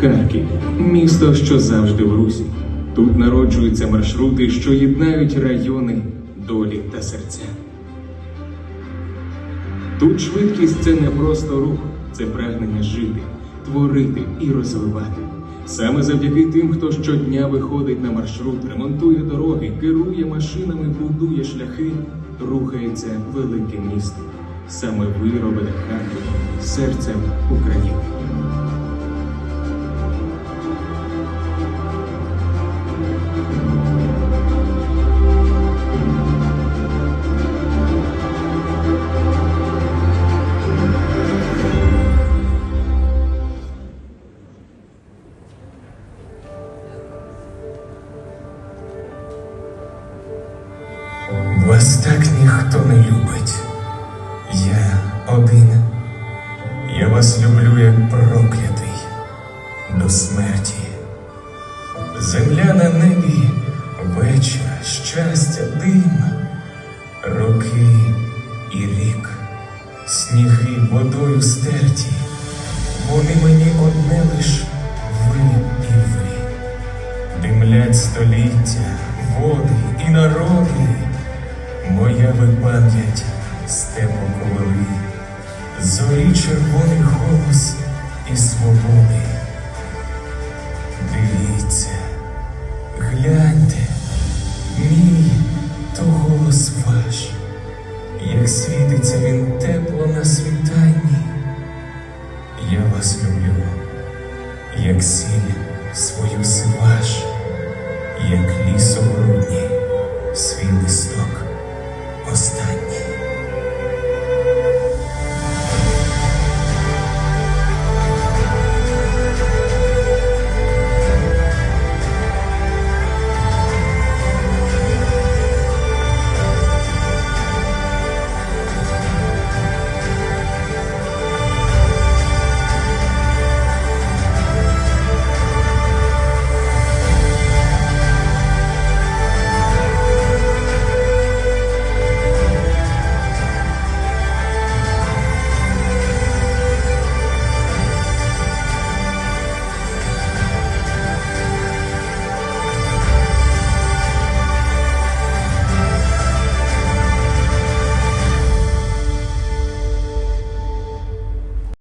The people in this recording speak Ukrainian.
Харків місто, що завжди в русі. Тут народжуються маршрути, що єднають райони, долі та серця. Тут швидкість це не просто рух, це прагнення жити, творити і розвивати. Саме завдяки тим, хто щодня виходить на маршрут, ремонтує дороги, керує машинами, будує шляхи, рухається велике місто. Саме ви Харків серцем України. Вас так ніхто не любить. Я один. Я вас люблю, як проклятий до смерті. Земля на небі, вечір, щастя, дим, роки і рік, сніги водою стерті, вони мені одне лиш ви і ви. Димлять століття, води і народи, моя би пам'ять степом ковали, зорі червоний голос і свободи. Дивіться, гляньте, мій то голос ваш, як світиться він тепло на світанні. Я вас люблю, як сіль свою сива.